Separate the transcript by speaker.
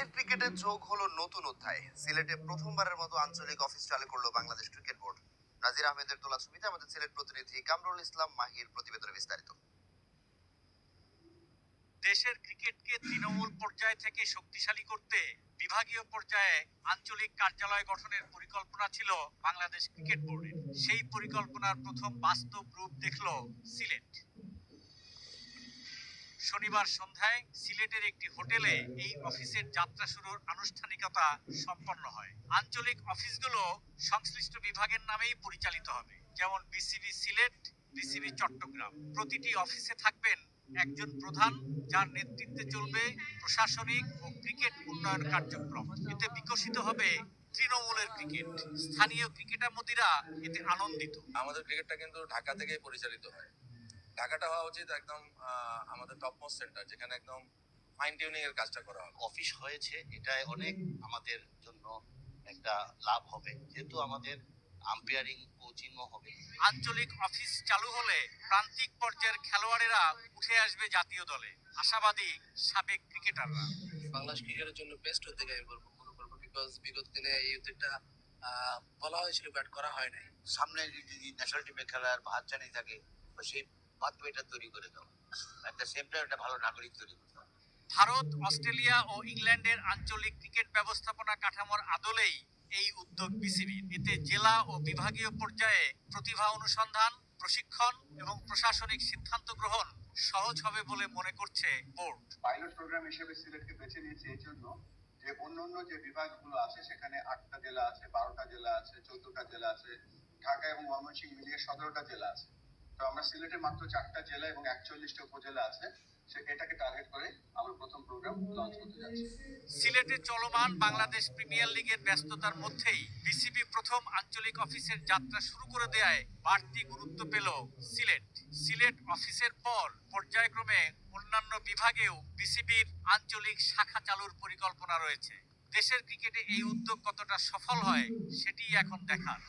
Speaker 1: দেশের ক্রিকেটে যোগ হলো নতুন অধ্যায়। সিলেটে প্রথমবারের মতো আঞ্চলিক অফিস চালু করল বাংলাদেশ ক্রিকেট বোর্ড। নাজির আহমেদের তোলা ছবিতে আমাদের সিলেট প্রতিনিধি কামরুল ইসলাম মাহির প্রতিবেদনে বিস্তারিত।
Speaker 2: দেশের ক্রিকেটকে তৃণমূল পর্যায় থেকে শক্তিশালী করতে বিভাগীয় পর্যায়ে আঞ্চলিক কার্যালয় গঠনের পরিকল্পনা ছিল বাংলাদেশ ক্রিকেট বোর্ডের। সেই পরিকল্পনার প্রথম বাস্তব রূপ দেখল সিলেট। শনিবার সন্ধ্যায় সিলেটের একটি হোটেলে এই অফিসের যাত্রা শুরুর আনুষ্ঠানিকতা সম্পন্ন হয়। আঞ্চলিক অফিসগুলো সংশ্লিষ্ট বিভাগের নামেই পরিচালিত হবে, যেমন বিসিবি সিলেট, বিসিবি চট্টগ্রাম। প্রতিটি অফিসে থাকবেন একজন প্রধান, যার নেতৃত্বে চলবে প্রশাসনিক ও ক্রিকেট উন্নয়ন কার্যক্রম। এতে বিকশিত হবে তৃণমূলের ক্রিকেট। স্থানীয় ক্রিকেটামোদীরা এতে আনন্দিত।
Speaker 3: আমাদের ক্রিকেটটা কিন্তু ঢাকা থেকেই পরিচালিত হয়। ঢাকাটা হওয়া উচিত একদম আমাদের টপ মোস্ট সেন্টার যেখানে একদম ফাইন টিউনিং এর কাজটা করা হবে।
Speaker 4: অফিস হয়েছে এটাই অনেক আমাদের জন্য একটা লাভ হবে। যেহেতু আমাদের আম্পায়ারিং কোচিং হবে।
Speaker 2: আঞ্চলিক অফিস চালু হলে প্রান্তিক পর্যায়ের খেলোয়াড়েরা উঠে আসবে জাতীয় দলে। আশাবাদী সাবেক ক্রিকেটাররা
Speaker 5: বাংলাদেশ ক্রিকেটের জন্য বেস্ট উদ্যোগ আমি বলব মনে করব বিকজ বিগত দিনে এই উদ্যোগটা আহ, বলা হয়েছিল ব্যাট করা হয় নাই।
Speaker 4: সামনে যদি ন্যাশনাল টিমে খেলার বাচ্চানি থাকে সেই পাথওয়েটা তৈরি করে দাও। একটা টাইম একটা ভালো নাগরিক তৈরি করতে হবে
Speaker 2: ভারত, অস্ট্রেলিয়া ও ইংল্যান্ডের আঞ্চলিক ক্রিকেট ব্যবস্থাপনা কাঠামোর আদলেই এই উদ্যোগ বিসিবির এতে জেলা ও বিভাগীয় পর্যায়ে প্রতিভা অনুসন্ধান, প্রশিক্ষণ এবং প্রশাসনিক সিদ্ধান্ত গ্রহণ সহজ হবে বলে মনে করছে বোর্ড।
Speaker 6: পাইলট প্রোগ্রাম হিসেবে সিলেটকে বেছে নিয়েছে এই জন্য যে অন্যান্য যে বিভাগগুলো আছে, সেখানে আটটা জেলা আছে, বারোটা জেলা আছে, চোদ্দটা জেলা আছে, ঢাকা এবং ময়মনসিংহ মিলিয়ে সতেরোটা জেলা আছে। তো আমরা সিলেটে মাত্র চারটা জেলা এবং একচল্লিশটা উপজেলা আছে। সে এটাকে টার্গেট করে আমরা প্রথম প্রোগ্রাম লঞ্চ করতে যাচ্ছি।
Speaker 2: সিলেটে চলমান বাংলাদেশ প্রিমিয়ার লিগের ব্যস্ততার মধ্যেই বিসিবি প্রথম আঞ্চলিক অফিসের যাত্রা শুরু করে দেয় বাড়তি গুরুত্ব পেল সিলেট। সিলেট অফিসের পর পর্যায়ক্রমে অন্যান্য বিভাগেও বিসিবির আঞ্চলিক শাখা চালুর পরিকল্পনা রয়েছে। দেশের ক্রিকেটে এই উদ্যোগ কতটা সফল হয় সেটি এখন দেখার।